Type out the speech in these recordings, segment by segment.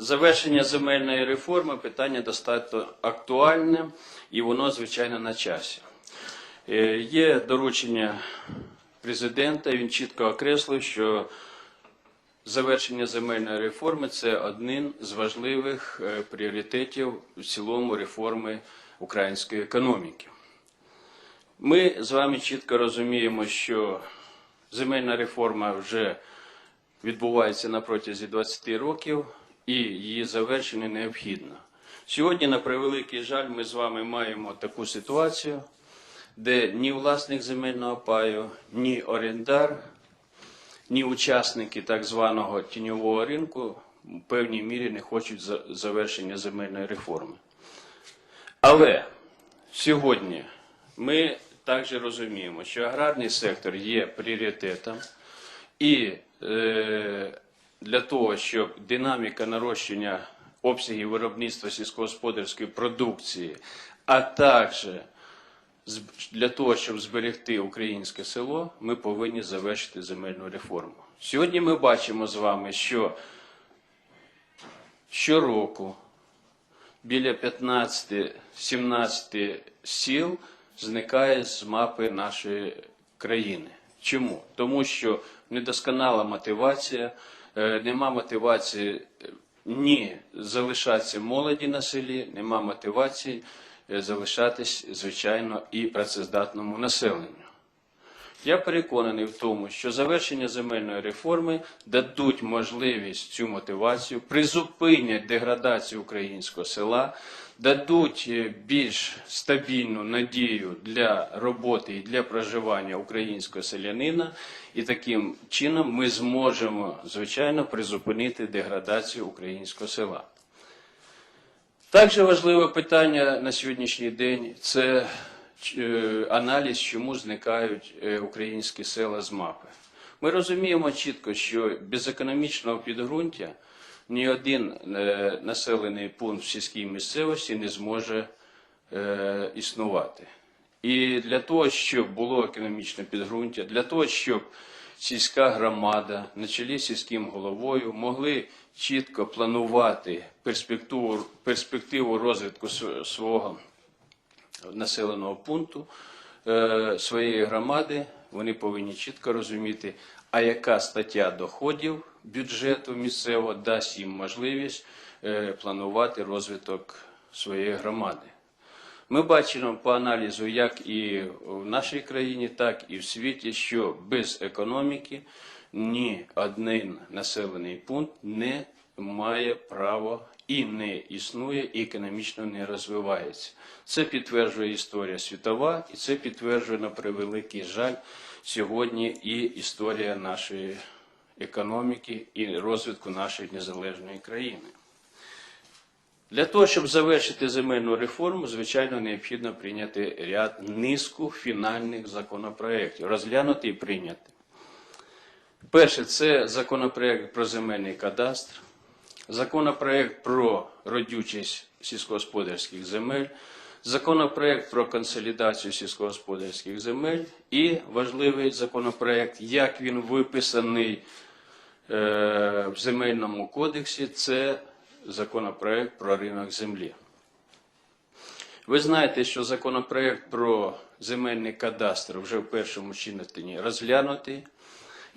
Завершення земельної реформи питання достатньо актуальне і воно, звичайно, на часі. Е, Є доручення президента, він чітко окреслив, що завершення земельної реформи це один з важливих е, пріоритетів в цілому реформи української економіки. Ми з вами чітко розуміємо, що земельна реформа вже відбувається на протязі 20 років, і її завершення необхідно. Сьогодні, на превеликий жаль, ми з вами маємо таку ситуацію, де ні власник земельного паю, ні орендар, ні учасники так званого тіньового ринку в певній мірі не хочуть завершення земельної реформи. Але сьогодні ми також розуміємо, що аграрний сектор є пріоритетом, і е, для того, щоб динаміка нарощення обсягів виробництва сільськогосподарської продукції, а також для того, щоб зберегти українське село, ми повинні завершити земельну реформу. Сьогодні ми бачимо з вами, що щороку біля 15-17 сіл зникає з мапи нашої країни. Чому? Тому що недосконала мотивація, нема мотивації е, ні залишатися молоді на селі, нема мотивації е, залишатись, звичайно, і працездатному населенню. Я переконаний в тому, що завершення земельної реформи дадуть можливість цю мотивацію, призупинять деградацію українського села, дадуть е, більш стабільну надію для роботи і для проживання українського селянина, і таким чином ми зможемо, звичайно, призупинити деградацію українського села. Також важливе питання на сьогоднішній день це аналіз, чому зникають е, українські села з мапи. Ми розуміємо чітко, що без економічного підґрунтя ні один е, населений пункт в сільській місцевості не зможе е, існувати. І для того, щоб було економічне підґрунтя, для того, щоб сільська громада на чолі сільським головою могли чітко планувати перспективу, перспективу розвитку свого населеного пункту, е, своєї громади, вони повинні чітко розуміти, а яка стаття доходів бюджету місцевого дасть їм можливість е, планувати розвиток своєї громади. Ми бачимо по аналізу, як і в нашій країні, так і в світі, що без економіки ні один населений пункт не має права і не існує, і економічно не розвивається. Це підтверджує історія світова, і це підтверджує на превеликий жаль сьогодні і історія нашої економіки і розвитку нашої незалежної країни. Для того, щоб завершити земельну реформу, звичайно, необхідно прийняти ряд низку фінальних законопроєктів, розглянути і прийняти. Перше, це законопроект про земельний кадастр, законопроект про родючість сільськогосподарських земель, законопроект про консолідацію сільськогосподарських земель і важливий законопроект, як він виписаний е, в земельному кодексі, це законопроект про ринок землі. Ви знаєте, що законопроект про земельний кадастр вже в першому читанні розглянутий.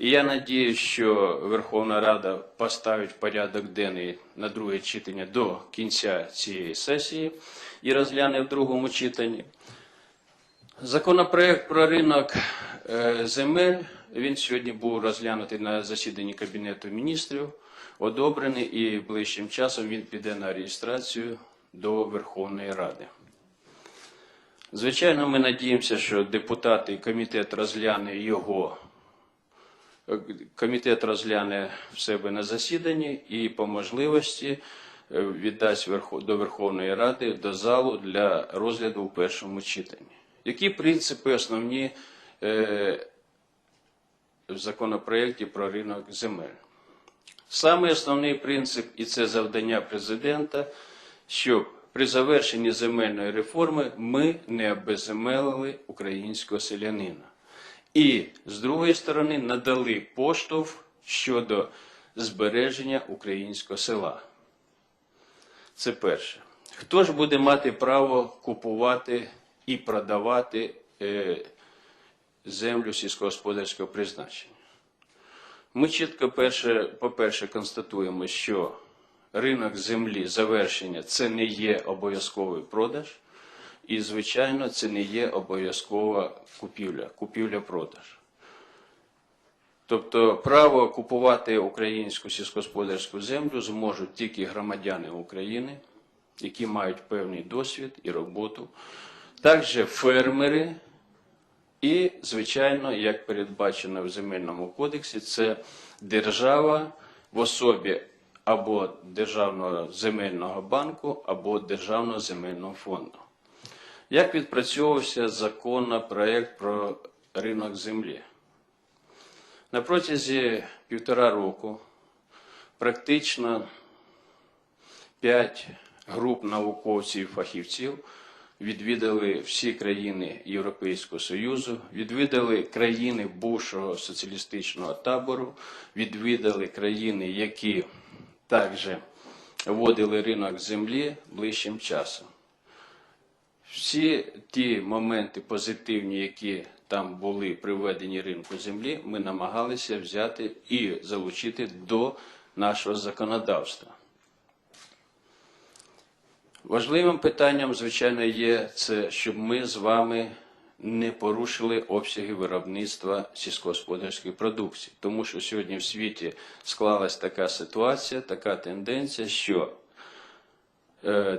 І я надію, що Верховна Рада поставить порядок денний на друге читання до кінця цієї сесії і розгляне в другому читанні. Законопроект про ринок е, земель він сьогодні був розглянутий на засіданні Кабінету міністрів, одобрений і ближчим часом він піде на реєстрацію до Верховної Ради. Звичайно, ми надіємося, що депутати і комітет розгляне його. Комітет розгляне в себе на засіданні і по можливості е, віддасть до Верховної Ради до залу для розгляду в першому читанні. Які принципи основні е, в законопроєкті про ринок земель? Саме основний принцип, і це завдання президента, щоб при завершенні земельної реформи ми не обезземелили українського селянина. І з другої сторони надали поштовх щодо збереження українського села. Це перше. Хто ж буде мати право купувати і продавати е, землю сільськогосподарського призначення? Ми чітко, перше, по-перше, констатуємо, що ринок землі завершення це не є обов'язковий продаж, і, звичайно, це не є обов'язкова купівля, купівля-продаж. Тобто право купувати українську сільськогосподарську землю зможуть тільки громадяни України, які мають певний досвід і роботу, також фермери, і, звичайно, як передбачено в земельному кодексі, це держава в особі або Державного земельного банку, або Державного земельного фонду. Як відпрацьовувався законопроект про ринок землі? На протязі півтора року практично п'ять груп науковців і фахівців відвідали всі країни Європейського Союзу, відвідали країни бувшого соціалістичного табору, відвідали країни, які також вводили ринок землі ближчим часом. Всі ті моменти позитивні, які там були при введенні ринку землі, ми намагалися взяти і залучити до нашого законодавства. Важливим питанням, звичайно, є це, щоб ми з вами не порушили обсяги виробництва сільськогосподарської продукції. Тому що сьогодні в світі склалась така ситуація, така тенденція, що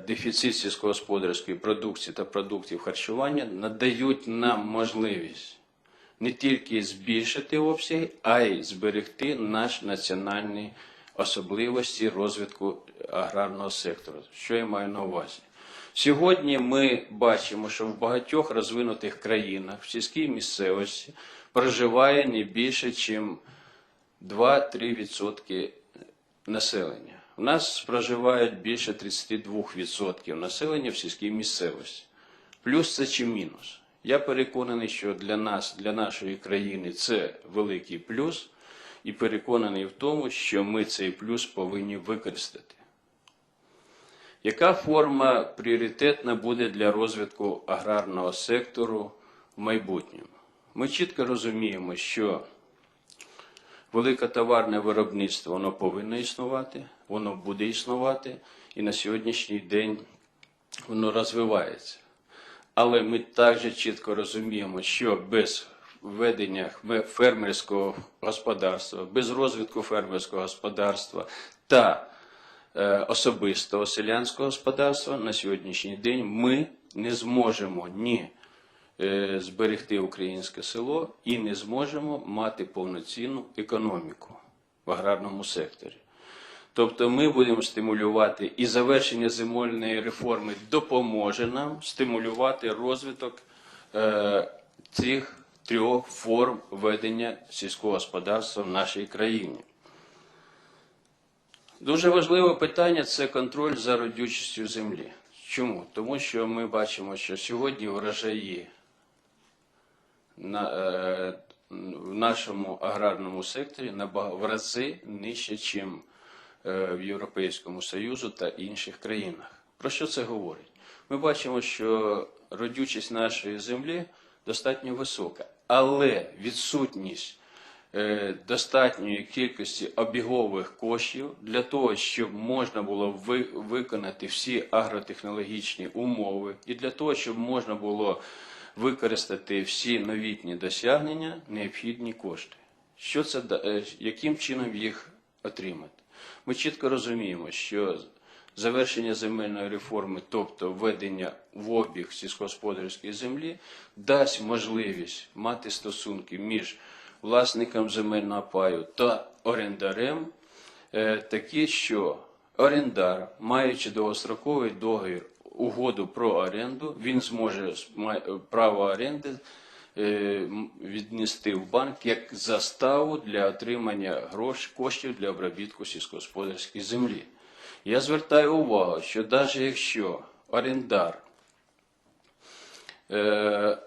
дефіцит сільськогосподарської продукції та продуктів харчування надають нам можливість не тільки збільшити обсяги, а й зберегти наш національний особливості розвитку аграрного сектору. Що я маю на увазі? Сьогодні ми бачимо, що в багатьох розвинутих країнах в сільській місцевості проживає не більше, ніж 2-3% населення. У нас проживають більше 32% населення в сільській місцевості. Плюс це чи мінус? Я переконаний, що для нас, для нашої країни, це великий плюс, і переконаний в тому, що ми цей плюс повинні використати. Яка форма пріоритетна буде для розвитку аграрного сектору в майбутньому? Ми чітко розуміємо, що великотоварне виробництво воно повинно існувати, воно буде існувати, і на сьогоднішній день воно розвивається. Але ми також чітко розуміємо, що без введення фермерського господарства, без розвитку фермерського господарства та е, особистого селянського господарства на сьогоднішній день ми не зможемо ні е, зберегти українське село і не зможемо мати повноцінну економіку в аграрному секторі. Тобто ми будемо стимулювати і завершення земельної реформи допоможе нам стимулювати розвиток е, цих трьох форм ведення сільського господарства в нашій країні. Дуже важливе питання це контроль за родючістю землі. Чому? Тому що ми бачимо, що сьогодні врожаї на, е, в нашому аграрному секторі в рази нижче, ніж в Європейському Союзу та інших країнах. Про що це говорить? Ми бачимо, що родючість нашої землі достатньо висока, але відсутність е, достатньої кількості обігових коштів для того, щоб можна було ви- виконати всі агротехнологічні умови, і для того, щоб можна було використати всі новітні досягнення, необхідні кошти. Що це е, яким чином їх отримати? Ми чітко розуміємо, що завершення земельної реформи, тобто введення в обіг сільськогосподарської землі, дасть можливість мати стосунки між власником земельного паю та орендарем, е, такі, що орендар, маючи довгостроковий договір, угоду про оренду, він зможе право оренди віднести в банк як заставу для отримання грош, коштів для обробітку сільськогосподарської землі. Я звертаю увагу, що навіть якщо орендар е,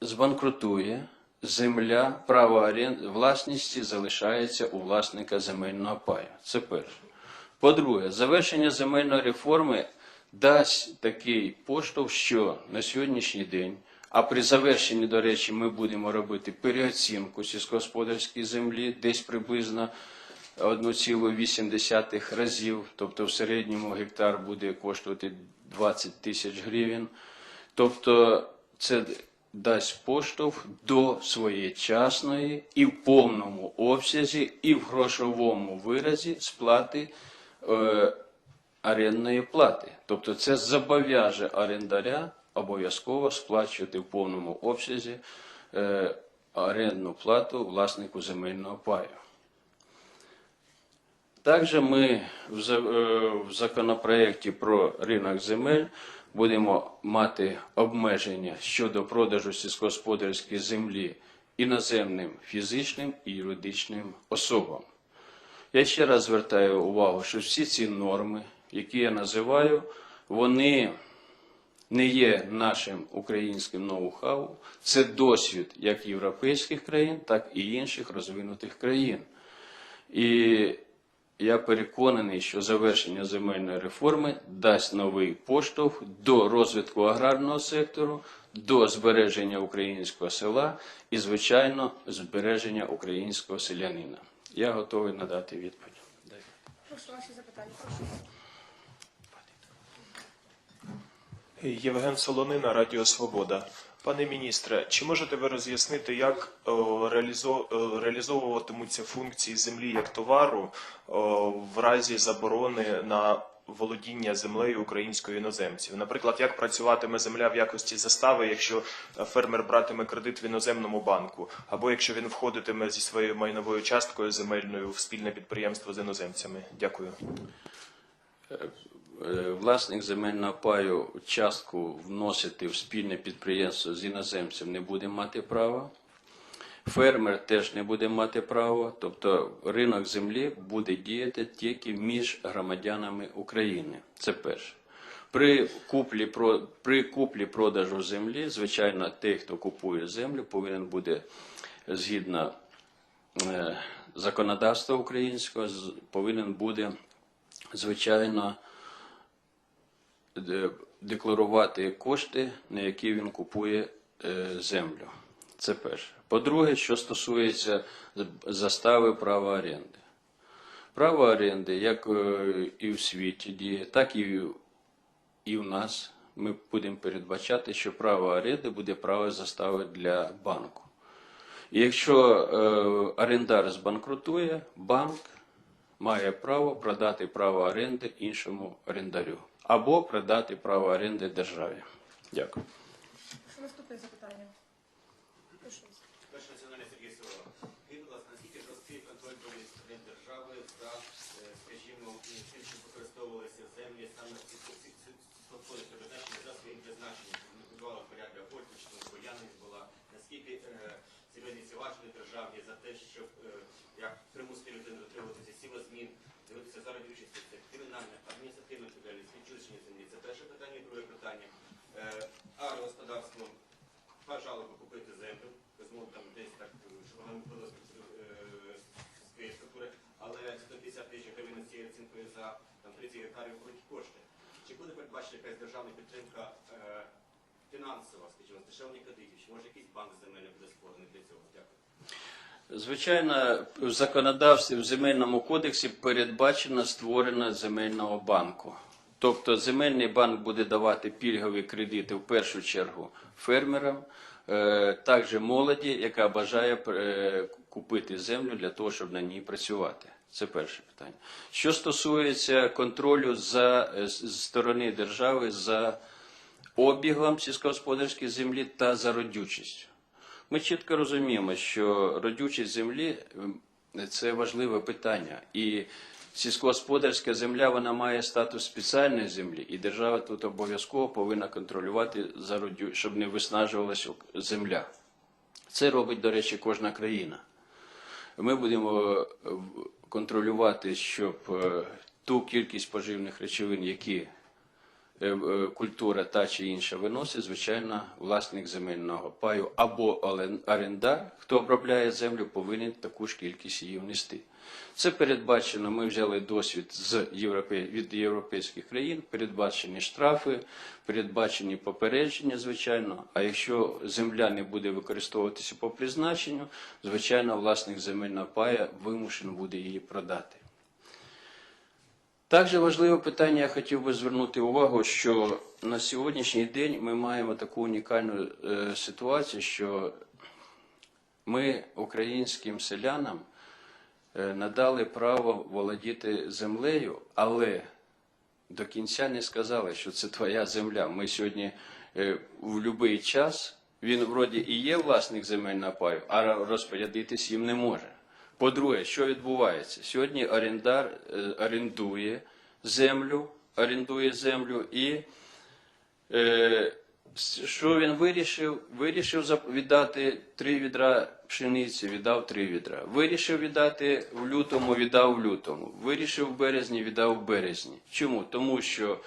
збанкрутує, земля, право орен- власності залишається у власника земельного паю. Це перше. По-друге, завершення земельної реформи дасть такий поштовх, що на сьогоднішній день, а при завершенні, до речі, ми будемо робити переоцінку сільськогосподарської землі десь приблизно 1,8 разів, тобто в середньому гектар буде коштувати 20 тисяч гривень. Тобто це дасть поштовх до своєчасної і в повному обсязі, і в грошовому виразі сплати е, орендної плати. Тобто це зобов'яже орендаря обов'язково сплачувати в повному обсязі е, орендну плату власнику земельного паю. Також ми в е, в законопроекті про ринок земель будемо мати обмеження щодо продажу сільськогосподарської землі іноземним фізичним і юридичним особам. Я ще раз звертаю увагу, що всі ці норми, які я називаю, вони не є нашим українським ноу-хау, це досвід як європейських країн, так і інших розвинутих країн. І я переконаний, що завершення земельної реформи дасть новий поштовх до розвитку аграрного сектору, до збереження українського села і, звичайно, збереження українського селянина. Я готовий надати відповідь. Прошу ваші запитання. Прошу. Євген Солонина, Радіо Свобода. Пане міністре, чи можете ви роз'яснити, як реалізовуватимуться функції землі як товару в разі заборони на володіння землею українською іноземців? Наприклад, як працюватиме земля в якості застави, якщо е, фермер братиме кредит в іноземному банку, або якщо він входитиме зі своєю майновою часткою земельною в спільне підприємство з іноземцями? Дякую. Е, власник земельного паю частку вносити в спільне підприємство з іноземцем не буде мати права. Фермер теж не буде мати права, тобто ринок землі буде діяти тільки між громадянами України. Це перше. При куплі, при куплі продажу землі, звичайно, той, хто купує землю, повинен буде згідно е, законодавства українського, повинен буде, звичайно, декларувати кошти, на які він купує е, землю. Це перше. По-друге, що стосується застави права оренди. Право оренди, як е, і в світі діє, так і, і в нас. Ми будемо передбачати, що право оренди буде право застави для банку. І якщо е, орендар збанкрутує, банк має право продати право оренди іншому орендарю або продати право оренди державі. Дякую. Наступне запитання. Прошу вас. Перше національне Сергій Силова. Скажіть, будь ласка, наскільки жорсткий контроль проводить президент держави за, е, скажімо, тим, що використовувалися землі саме сільськогосподарського призначення за своїм призначенням, не будувала порядка Ольпичного, Бояниць була. Наскільки е, серйозні ці важелі державні за те, щоб е, як примусити людину дотримуватися сілозмін, дивитися заради участі, це кримінальне, адміністративне відповідальність, відчуження землі. Це перше питання. І друге питання. Е, агрогосподарство бажало би купити землю, безумовно, там десь так, е, щоб вона не виходила з е, з своєї структури, але 150 тисяч гривень з цією оцінкою за там, 30 гектарів великі кошти. Чи буде передбачена якась державна підтримка е, скажімо, чи може якийсь банк земельний буде створений для цього? Дякую. Звичайно, в законодавстві в земельному кодексі передбачено створення земельного банку. Тобто земельний банк буде давати пільгові кредити в першу чергу фермерам, е, також молоді, яка бажає е, купити землю для того, щоб на ній працювати. Це перше питання. Що стосується контролю за е, з сторони держави за обігом сільськогосподарської землі та за родючістю. Ми чітко розуміємо, що родючість землі ем, це важливе питання. І сільськогосподарська земля вона має статус спеціальної землі, і держава тут обов'язково повинна контролювати за родю, щоб не виснажувалася земля. Це робить, до речі, кожна країна. Ми будемо е, контролювати, щоб е, ту кількість поживних речовин, які культура та чи інша виносить, звичайно, власник земельного паю або орендар, хто обробляє землю, повинен таку ж кількість її внести. Це передбачено. Ми взяли досвід з Європе... від європейських країн, передбачені штрафи, передбачені попередження, звичайно. А якщо земля не буде використовуватися по призначенню, звичайно, власник земельного пая вимушений буде її продати. Також важливе питання, я хотів би звернути увагу, що на сьогоднішній день ми маємо таку унікальну е, ситуацію, що ми українським селянам е, надали право володіти землею, але до кінця не сказали, що це твоя земля. Ми сьогодні е, в будь-який час, він вроді і є власник земельного паю, а розпорядитись їм не може. По-друге, що відбувається? Сьогодні орендар е, орендує землю, орендує землю і Е, що він вирішив? Вирішив віддати три відра пшениці, віддав три відра. Вирішив віддати в лютому, віддав в лютому. Вирішив в березні, віддав в березні. Чому? Тому що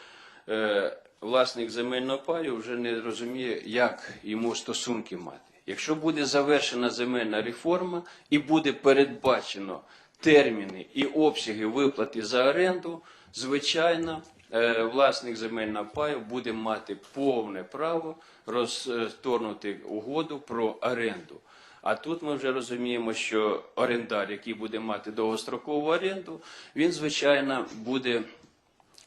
е, власник земельного паю вже не розуміє, як йому стосунки мати. Якщо буде завершена земельна реформа і буде передбачено терміни і обсяги виплати за оренду, звичайно, е, власник земельного паю буде мати повне право розторгнути угоду про оренду. А тут ми вже розуміємо, що орендар, який буде мати довгострокову оренду, він, звичайно, буде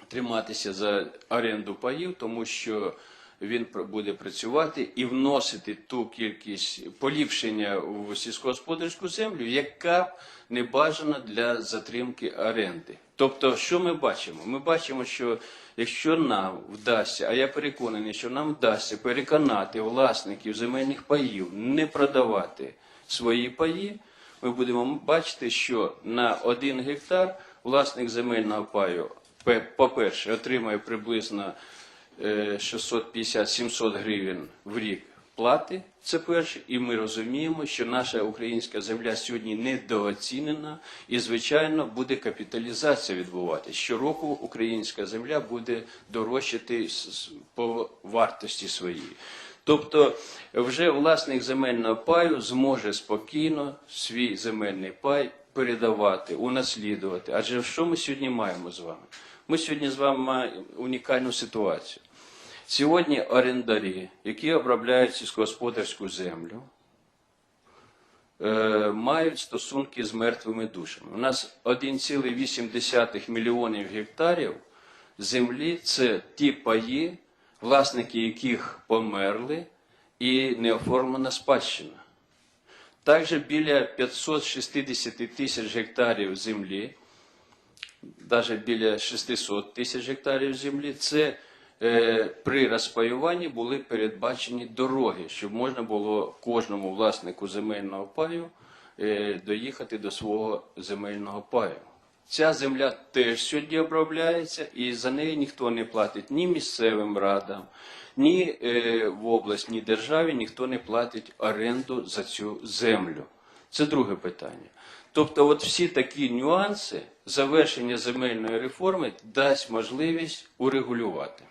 триматися за оренду паїв, тому що він буде працювати і вносити ту кількість поліпшення в сільськогосподарську землю, яка не бажана для затримки оренди. Тобто, що ми бачимо? Ми бачимо, що якщо нам вдасться, а я переконаний, що нам вдасться переконати власників земельних паїв не продавати свої паї, ми будемо бачити, що на один гектар власник земельного паю, пе- по-перше, отримає приблизно 650-700 гривень в рік плати. Це перше, і ми розуміємо, що наша українська земля сьогодні недооцінена, і звичайно буде капіталізація відбуватися. Щороку українська земля буде дорожчати по вартості своїй. Тобто вже власник земельного паю зможе спокійно свій земельний пай передавати, унаслідувати. Адже що ми сьогодні маємо з вами? Ми сьогодні з вами маємо унікальну ситуацію. Сьогодні орендарі, які обробляють сільськогосподарську землю, е, мають стосунки з мертвими душами. У нас 1,8 мільйонів гектарів землі це ті паї, власники яких померли і не оформлена спадщина. Також біля 560 тисяч гектарів землі, навіть біля 600 тисяч гектарів землі, це при розпаюванні були передбачені дороги, щоб можна було кожному власнику земельного паю е, доїхати до свого земельного паю. Ця земля теж сьогодні обробляється, і за неї ніхто не платить ні місцевим радам, ні е, в область, ні державі ніхто не платить оренду за цю землю. Це друге питання. Тобто, от всі такі нюанси завершення земельної реформи дасть можливість урегулювати.